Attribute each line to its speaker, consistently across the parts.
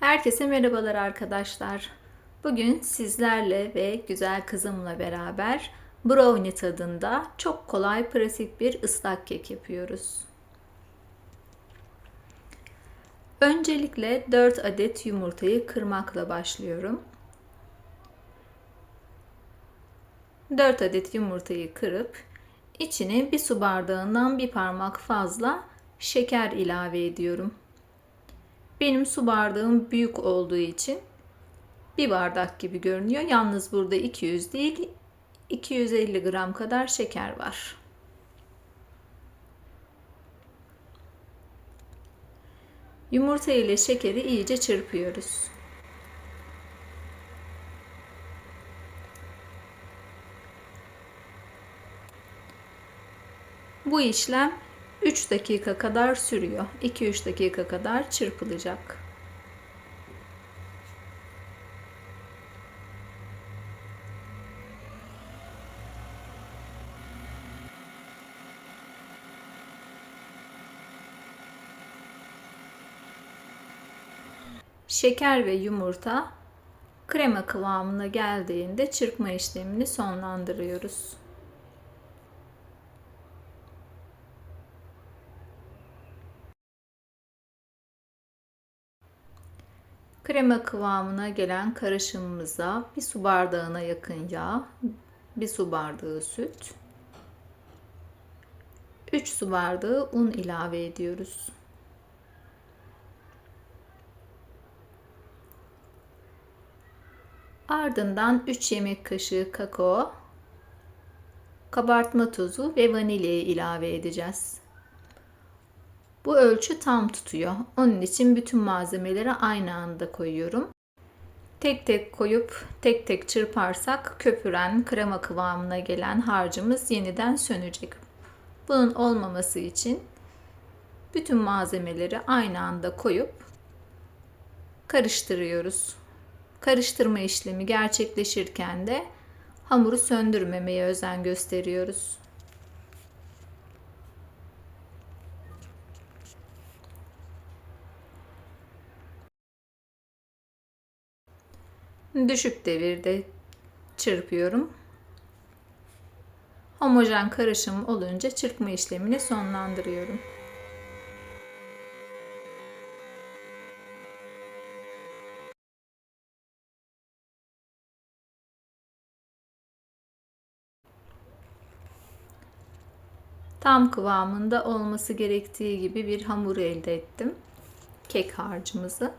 Speaker 1: Herkese merhabalar arkadaşlar. Bugün sizlerle ve güzel kızımla beraber brownie tadında çok kolay pratik bir ıslak kek yapıyoruz. Öncelikle 4 adet yumurtayı kırmakla başlıyorum. 4 adet yumurtayı kırıp içine bir su bardağından bir parmak fazla şeker ilave ediyorum. Benim su bardağım büyük olduğu için bir bardak gibi görünüyor. Yalnız burada 200 değil 250 gram kadar şeker var. Yumurta ile şekeri iyice çırpıyoruz. Bu işlem 3 dakika kadar sürüyor. 2-3 dakika kadar çırpılacak. Şeker ve yumurta krema kıvamına geldiğinde çırpma işlemini sonlandırıyoruz. Krema kıvamına gelen karışımımıza bir su bardağına yakın yağ, bir su bardağı süt, 3 su bardağı un ilave ediyoruz. Ardından 3 yemek kaşığı kakao, kabartma tozu ve vanilyayı ilave edeceğiz. Bu ölçü tam tutuyor. Onun için bütün malzemeleri aynı anda koyuyorum. Tek tek koyup tek tek çırparsak köpüren krema kıvamına gelen harcımız yeniden sönecek. Bunun olmaması için bütün malzemeleri aynı anda koyup karıştırıyoruz. Karıştırma işlemi gerçekleşirken de hamuru söndürmemeye özen gösteriyoruz. Düşük devirde çırpıyorum. Homojen karışım olunca çırpma işlemini sonlandırıyorum. Tam kıvamında olması gerektiği gibi bir hamur elde ettim. Kek harcımızı.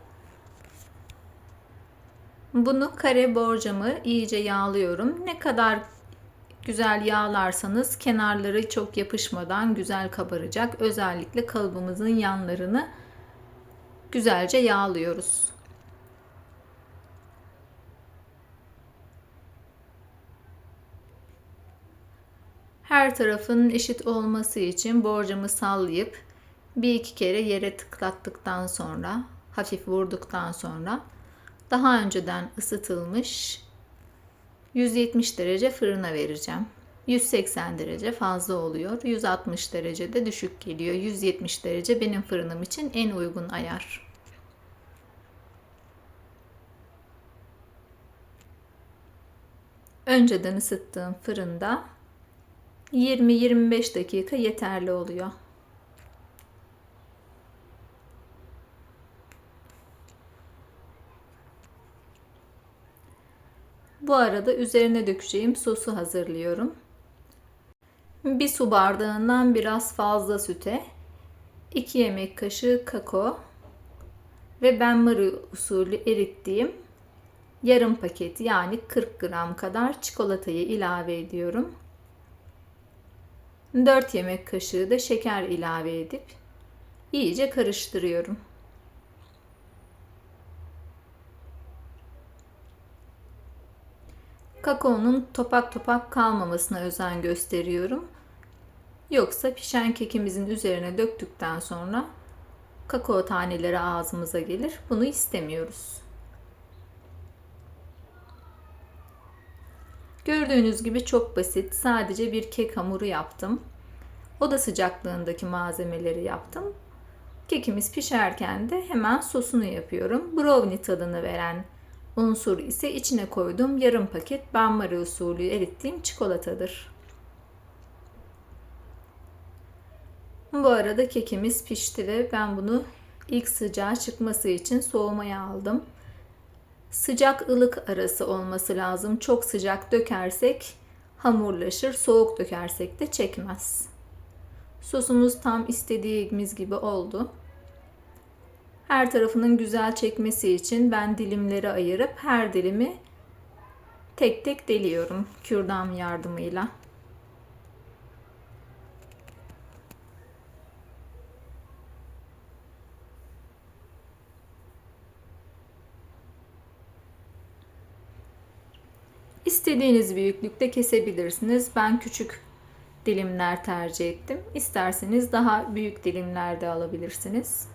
Speaker 1: Bunu kare borcamı iyice yağlıyorum. Ne kadar güzel yağlarsanız kenarları çok yapışmadan güzel kabaracak. Özellikle kalıbımızın yanlarını güzelce yağlıyoruz. Her tarafın eşit olması için borcamı sallayıp bir iki kere yere tıklattıktan sonra hafif vurduktan sonra daha önceden ısıtılmış 170 derece fırına vereceğim. 180 derece fazla oluyor. 160 derecede düşük geliyor. 170 derece benim fırınım için en uygun ayar. Önceden ısıttığım fırında 20-25 dakika yeterli oluyor. Bu arada üzerine dökeceğim sosu hazırlıyorum. Bir su bardağından biraz fazla süte, 2 yemek kaşığı kakao ve benmari usulü erittiğim yarım paket yani 40 gram kadar çikolatayı ilave ediyorum. 4 yemek kaşığı da şeker ilave edip iyice karıştırıyorum. Kakaonun topak topak kalmamasına özen gösteriyorum. Yoksa pişen kekimizin üzerine döktükten sonra kakao taneleri ağzımıza gelir. Bunu istemiyoruz. Gördüğünüz gibi çok basit. Sadece bir kek hamuru yaptım. Oda sıcaklığındaki malzemeleri yaptım. Kekimiz pişerken de hemen sosunu yapıyorum. Brownie tadını veren unsur ise içine koyduğum yarım paket benmari usulü erittiğim çikolatadır. Bu arada kekimiz pişti ve ben bunu ilk sıcağı çıkması için soğumaya aldım. Sıcak ılık arası olması lazım. Çok sıcak dökersek hamurlaşır, soğuk dökersek de çekmez. Sosumuz tam istediğimiz gibi oldu. Her tarafının güzel çekmesi için ben dilimlere ayırıp her dilimi tek tek deliyorum kürdan yardımıyla. İstediğiniz büyüklükte kesebilirsiniz. Ben küçük dilimler tercih ettim. İsterseniz daha büyük dilimler de alabilirsiniz.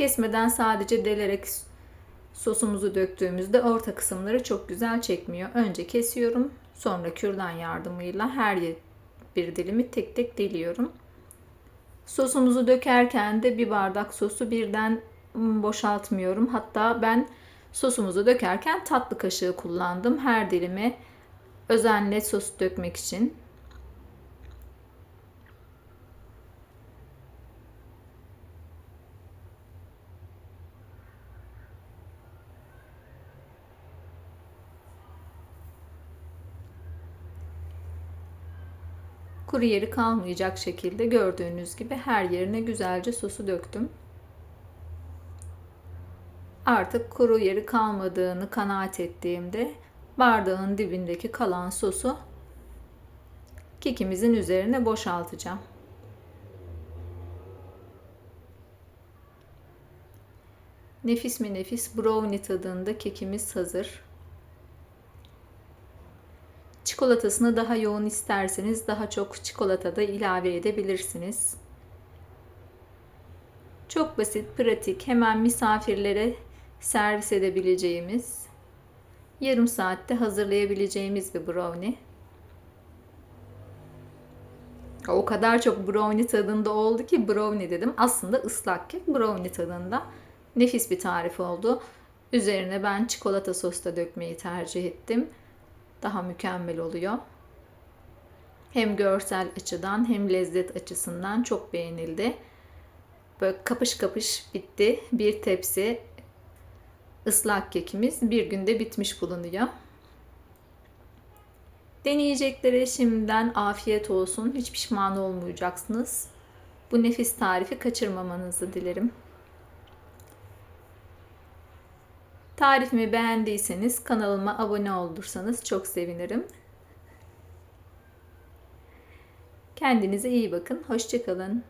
Speaker 1: Kesmeden sadece delerek sosumuzu döktüğümüzde orta kısımları çok güzel çekmiyor. Önce kesiyorum. Sonra kürdan yardımıyla her bir dilimi tek tek deliyorum. Sosumuzu dökerken de bir bardak sosu birden boşaltmıyorum. Hatta ben sosumuzu dökerken tatlı kaşığı kullandım. Her dilime özenle sos dökmek için. Kuru yeri kalmayacak şekilde gördüğünüz gibi her yerine güzelce sosu döktüm. Artık kuru yeri kalmadığını kanaat ettiğimde bardağın dibindeki kalan sosu kekimizin üzerine boşaltacağım. Nefis mi nefis brownie tadında kekimiz hazır. Çikolatasını daha yoğun isterseniz daha çok çikolata da ilave edebilirsiniz. Çok basit, pratik, hemen misafirlere servis edebileceğimiz, yarım saatte hazırlayabileceğimiz bir brownie. O kadar çok brownie tadında oldu ki brownie dedim. Aslında ıslak kek brownie tadında. Nefis bir tarif oldu. Üzerine ben çikolata sos da dökmeyi tercih ettim daha mükemmel oluyor. Hem görsel açıdan hem lezzet açısından çok beğenildi. Böyle kapış kapış bitti. Bir tepsi ıslak kekimiz bir günde bitmiş bulunuyor. Deneyeceklere şimdiden afiyet olsun. Hiç pişman olmayacaksınız. Bu nefis tarifi kaçırmamanızı dilerim. Tarifimi beğendiyseniz kanalıma abone olursanız çok sevinirim. Kendinize iyi bakın. Hoşçakalın.